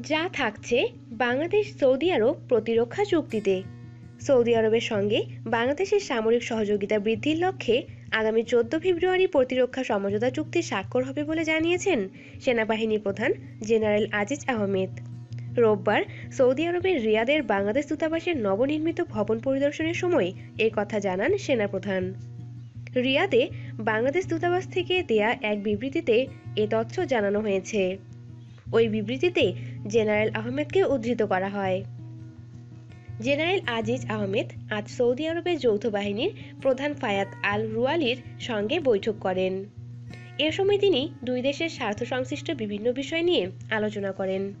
যা থাকছে বাংলাদেশ সৌদি আরব প্রতিরক্ষা চুক্তিতে। সৌদি আরবের সঙ্গে বাংলাদেশের সামরিক সহযোগিতা বৃদ্ধির লক্ষ্যে আগামী চোদ্দ ফেব্রুয়ারি প্রতিরক্ষা সমঝোতা চুক্তি স্বাক্ষর হবে বলে জানিয়েছেন সেনাবাহিনী প্রধান জেনারেল আজিজ আহমেদ। রোববার সৌদি আরবের রিয়াদের বাংলাদেশ দূতাবাসের নবনির্মিত ভবন পরিদর্শনের সময় এ কথা জানান সেনাপ্রধান। রিয়াদে বাংলাদেশ দূতাবাস থেকে দেয়া এক বিবৃতিতে এ তথ্য জানানো হয়েছে। ওই বিবৃতিতে জেনারেল আহমেদকে উদ্ধৃত করা হয়। জেনারেল আজিজ আহমেদ আজ সৌদি আরবের যৌথ বাহিনীর প্রধান ফায়াত আল রুয়ালির সঙ্গে বৈঠক করেন। এ সময় তিনি দুই দেশের স্বার্থ সংশ্লিষ্ট বিভিন্ন বিষয় নিয়ে আলোচনা করেন।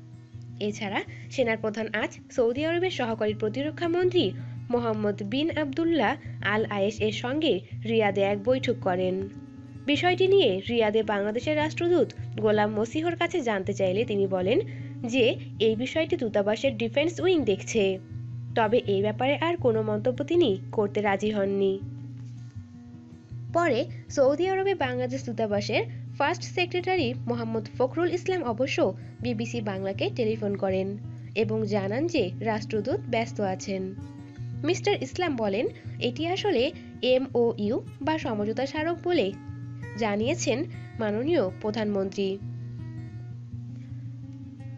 এছাড়া সেনার প্রধান আজ সৌদি আরবের সহকারী প্রতিরক্ষা মন্ত্রী মোহাম্মদ বিন আবদুল্লাহ আল আয়েশ এর সঙ্গে রিয়াদে এক বৈঠক করেন। বিষয়টি নিয়ে রিয়াদে বাংলাদেশের রাষ্ট্রদূত গোলাম মসিহর কাছে জানতে চাইলে তিনি বলেন যে, এই বিষয়টি দূতাবাসের ডিফেন্স উইং দেখছে। তবে এই ব্যাপারে আর কোনো মন্তব্য তিনি করতে রাজি হননি। পরে সৌদি আরবে বাংলাদেশ দূতাবাসের ফার্স্ট সেক্রেটারি মোহাম্মদ ফখরুল ইসলাম অবশ্য বিবিসি বাংলাকে টেলিফোন করেন এবং জানান যে, রাষ্ট্রদূত ব্যস্ত আছেন। মিস্টার ইসলাম বলেন, এটি আসলে এমওইউ বা সমঝোতা স্মারক বলে জানিয়েছেন মাননীয় প্রধানমন্ত্রী।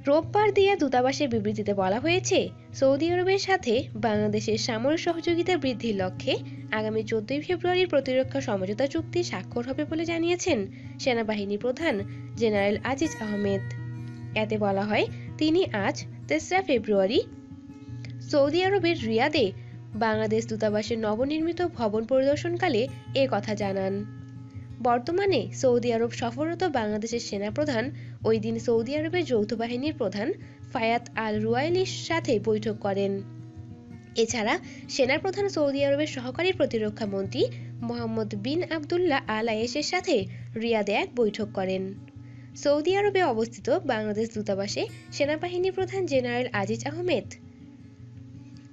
রোববার দেয়া দূতাবাসের বিবৃতিতে বলা হয়েছে, সৌদি আরবের সাথে বাংলাদেশের সামরিক সহযোগিতা বৃদ্ধির লক্ষ্যে আগামী চোদ্দই ফেব্রুয়ারি প্রতিরক্ষা সমঝোতা চুক্তি স্বাক্ষর হবে বলে জানিয়েছেন সেনাবাহিনী প্রধান জেনারেল আজিজ আহমেদ। এতে বলা হয়, তিনি আজ তেসরা ফেব্রুয়ারি সৌদি আরবের রিয়াদে বাংলাদেশ দূতাবাসের নবনির্মিত ভবন পরিদর্শনকালে এ কথা জানান। বর্তমানে সৌদি আরব সফররত বাংলাদেশের সেনাপ্রধান, ওই দিন সৌদি আরবের যৌথ বাহিনীর প্রধান ফায়াত আল রুয়াইলির সাথে বৈঠক করেন। এছাড়া সেনাপ্রধান সৌদি আরবের সহকারী প্রতিরক্ষা মন্ত্রী মোহাম্মদ বিন আবদুল্লাহ আল আয়েশের সাথে রিয়াদে এক বৈঠক করেন। সৌদি আরবে অবস্থিত বাংলাদেশ দূতাবাসে সেনাবাহিনী প্রধান জেনারেল আজিজ আহমেদ,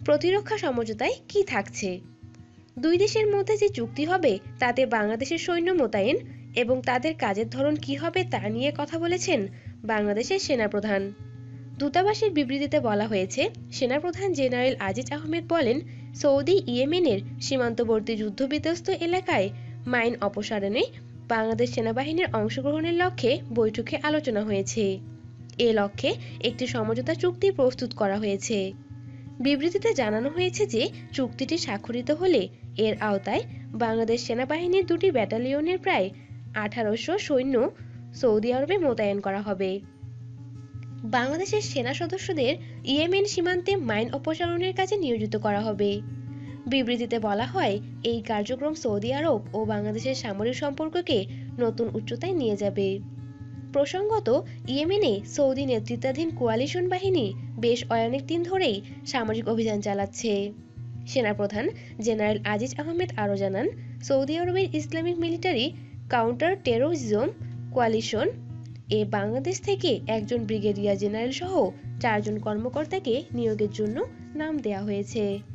প্রতিরক্ষা সমঝোতায় কি থাকছে? দুই দেশের মধ্যে যে চুক্তি হবে, তাতে বাংলাদেশের সৈন্য মোতায়েন এবং তাদের কাজের ধরন কি হবে তা নিয়ে কথা বলেছেন বাংলাদেশের সেনাপ্রধান। দূতাবাসের বিবৃতিতে বলা হয়েছে, সেনাপ্রধান জেনারেল আজিজ আহমেদ বলেন, সৌদি ইয়েমেনের সীমান্তবর্তী যুদ্ধবিধ্বস্ত এলাকায় মাইন অপসারণে বাংলাদেশ সেনাবাহিনীর অংশগ্রহণের লক্ষ্যে বৈঠকে আলোচনা হয়েছে। এ লক্ষ্যে একটি সমঝোতা চুক্তি প্রস্তুত করা হয়েছে। বিবৃতিতে জানানো হয়েছে যে, চুক্তিটি স্বাক্ষরিত হলে এর আওতায় বাংলাদেশ সেনাবাহিনীর দুটি ব্যাটালিয়নের প্রায় আঠারোশো সৈন্য সৌদি আরবে মোতায়েন করা হবে। বাংলাদেশের সেনা সদস্যদের ইয়েমেন সীমান্তে মাইন অপসারণের কাজে নিয়োজিত করা হবে। বিবৃতিতে বলা হয়, এই কার্যক্রম সৌদি আরব ও বাংলাদেশের সামরিক সম্পর্ককে নতুন উচ্চতায় নিয়ে যাবে। প্রসঙ্গত, ইয়েমেনে সৌদি নেতৃত্বাধীন কোয়ালিশন বাহিনী বেশ অনেক দিন ধরেই সামরিক অভিযান চালাচ্ছে। সেনাপ্রধান জেনারেল আজিজ আহমেদ আরও জানান, সৌদি আরবের Islamic military counter terrorism coalition এ বাংলাদেশ থেকে একজন ব্রিগেডিয়ার জেনারেল সহ চারজন কর্মকর্তাকে নিয়োগের জন্য নাম দেয়া হয়েছে।